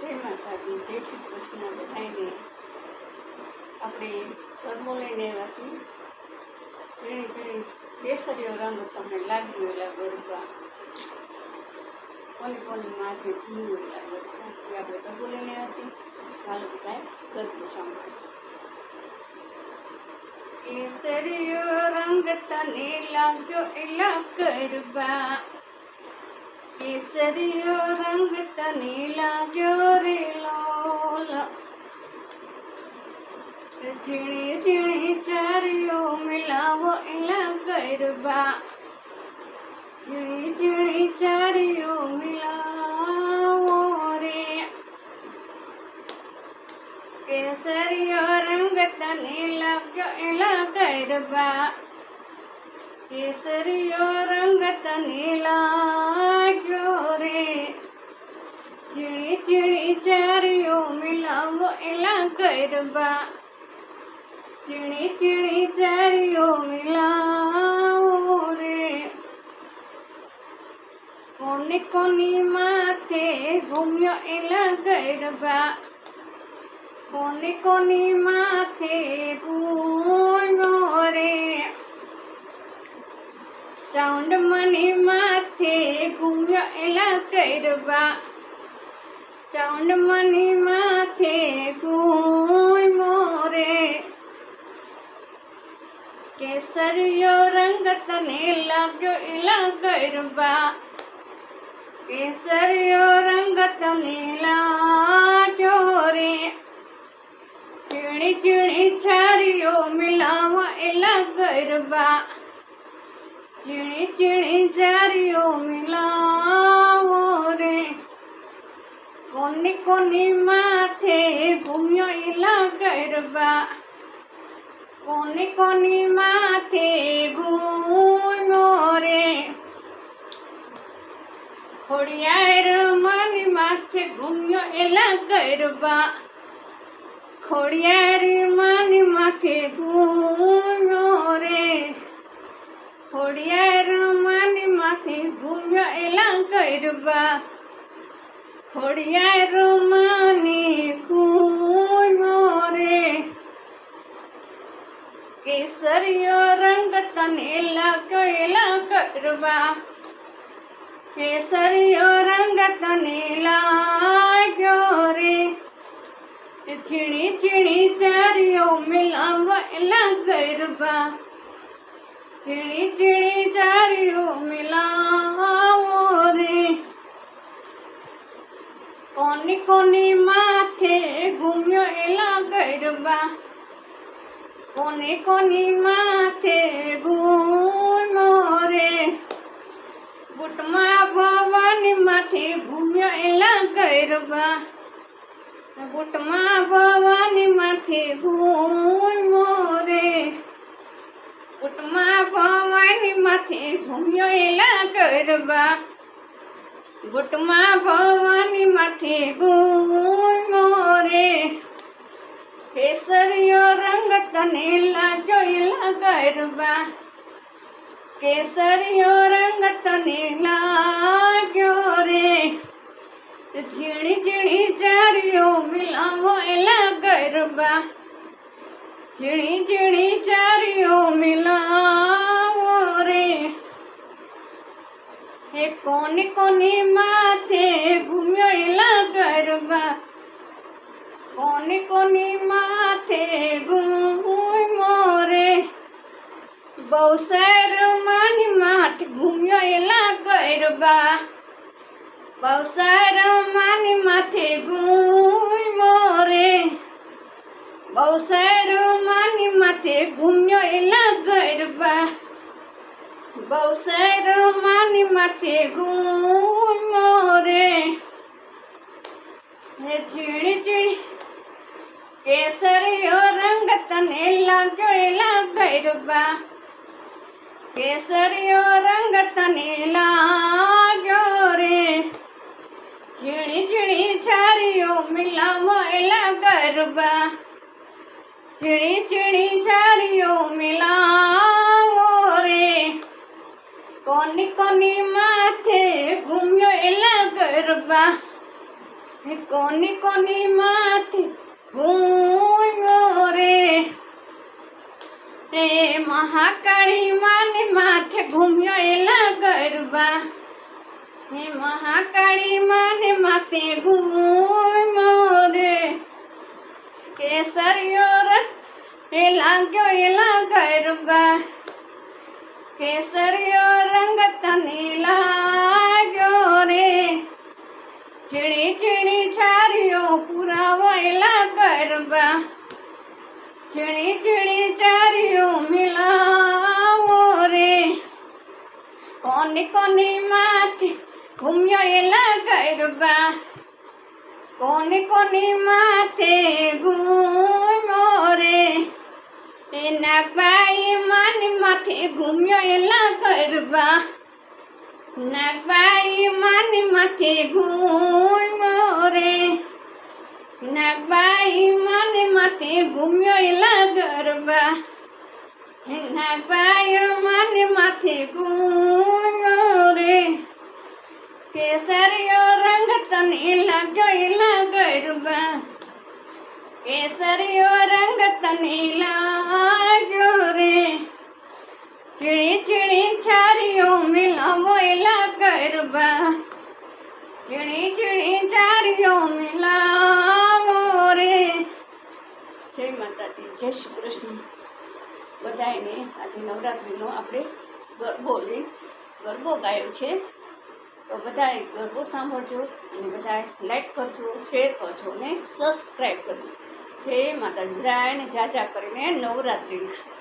જય માતાજી, જય શ્રી કૃષ્ણ. બધાને આપણે કર્મો લઈને આવ્યા છીએ. ઝીણી ઝીણી કેસરીઓ રંગ તમને લાગ્યો એલા ગરબા કોની કોની માથે ભૂલ્યું એલા ગરબા એ આપણે કર્મો લઈને આવ્યા છીએ. ચાલો બધા ગરબો સાંભળો. કેસરીયો રંગ તને લાગ્યો, એલા ગરબા કેસરીયો રંગ તને લાગ્યો રે લોલ. ઝીણે ઝીણે ચારિયો મિલાવો એલા ગરબા. ઝીણે ઝીણે ચારિયો મિલાવો રે. કેસરીયો રંગ તને લાગ્યો એલા ગરબા. કેસરીયો રંગ તને લાગ્યો રે. ચીણી ચીણી ચારિયો મિલાવો એલા ગરબા. ચીણી ચીણી ચારિયો મિલાવો રે. કોની કોની માથે ઘૂમ્યો એલા ગરબા? કોની કોની માથે ઘૂમ્યો રે ચાઉંડ મને માથે એલા ગરબા ચાઉંડ મને માથે ઘૂમ્યો મોરે. કેસરિયો રંગ તને લાગ્યો એલા ગરબા કેસરિયો રંગ તને લાગ્યો રે. ચીણી ચીણી છારીઓ મિલાવ એલા ગરબા ચીણી ચીણી ચારીઓ મિલાવો રે કોની કોની માથે ઘૂમ્યો એલા ગરબા કોની કોની માથે ઘૂમ્યો રે ખોડિયાર માની માથે ઘૂમ્યો એલા ગરબા ખોડિયાર માની ખોડિયાર રોમાની ઘૂમ્યો રે. કેસરિયો રંગ તને લાગ્યો એલા કરવા. કેસરિયો રંગ તને લાગ્યો રે. ચીણી ચીણી ચારીઓ મિલાવો એલા ગરબા ચીણી ચીણી ચારીઓ મિલાવો રે. કોની કોની માથે ઘૂમ્યો એલા ગરબા? કોને કોની માથે ઘૂમ્યો રે? બુટમાં ભવાની માથે ઘૂમ્યો એલા ગરબા? બુટમાં ભવાની માથે ઘૂમો રે? બુટમાં ભવાની માથે ઘૂમ્યો એલા ગરબા? બુટમાં ભવાની માથે ભૂલ મોરે. કેસરીયો રંગ તને એલા ગરબા. કેસરિયો રંગ તને લાગ્યો રે. ઝીણી ઝીણી ચારીઓ મિલાવો એલા ગરબા. ઝીણી ઝીણી ચારીઓ મિલાવો રે હે કોની કોની માથે ઘૂમ્યો એલા ગરબા? કોની કોની માથે ઘૂમ્યો રે બહુ માની માથે ઘૂમ્યો એલા ગરબા. બહુ માની માથે ઘૂમ્યો રે બહુ માની માથે ઘૂમ્યો એલા ગરબા. બહુ માની માથે ઘૂમ્યો મોરે હે ચીડી ચીડી કેસરીયો રંગ તને લાગ્યો એલા ગરબા. કેસરીયો રંગ તને લાગ્યો રે. ઝીણી ઝીણી છારીઓ મિલાવો એલા ગરબા. ઝીણી ઝીણી છારીઓ મિલાવો રે કોની કોની માથે ઘૂમ્યો એલા ગરબા? કોની કોની માથે ઘૂમ્યો રે? એ મહાકાળી માને માથે ઘૂમ્યો એલા ગરબા? હે મહાકાળી માને માથે ઘૂમ્યો રે? કેસરિયો રંગ એ લાગ્યો એલા ગરબા? કેસરિયો રંગ તને લાગ્યો રે. ચીણી ચીણી છારીઓ પુરાવાયેલા ગરબા. ચીણી ચીણી ચારીઓ મિલાવો રે. કોની કોની માથે ઘૂમ્યો એલા ગરબા. કોની કોની માથે ઘૂમ્યો ઘૂમ્યો એલા ગરબા નાગબાઈ માની માથે ઘૂમ્યો રે. નાગબાઈ માને માથે ઘૂમ્યો એલા ગરબા નાગબાઈ માને માથે ઘૂમ્યો રે. કેસરિયો રંગ તને લાગ્યો એલા ગરબા કેસરિયો રંગ તને લાગ્યો ચીણી ચીણી ચારીઓ મિલાવો એલા ગરબા. ચીડી ચીણી ચારીઓ મિલાવો રે. જય માતાજી, જય શ્રી કૃષ્ણ. બધાને આજે નવરાત્રિનો આપણે ગરબો લઈ ગરબો ગાયો છે. તો બધાએ ગરબો સાંભળજો અને બધાએ લાઈક કરજો શેર કરજો અને સબસ્ક્રાઈબ કરજો. જય માતાજી બધાને જાજા કરીને નવરાત્રિના.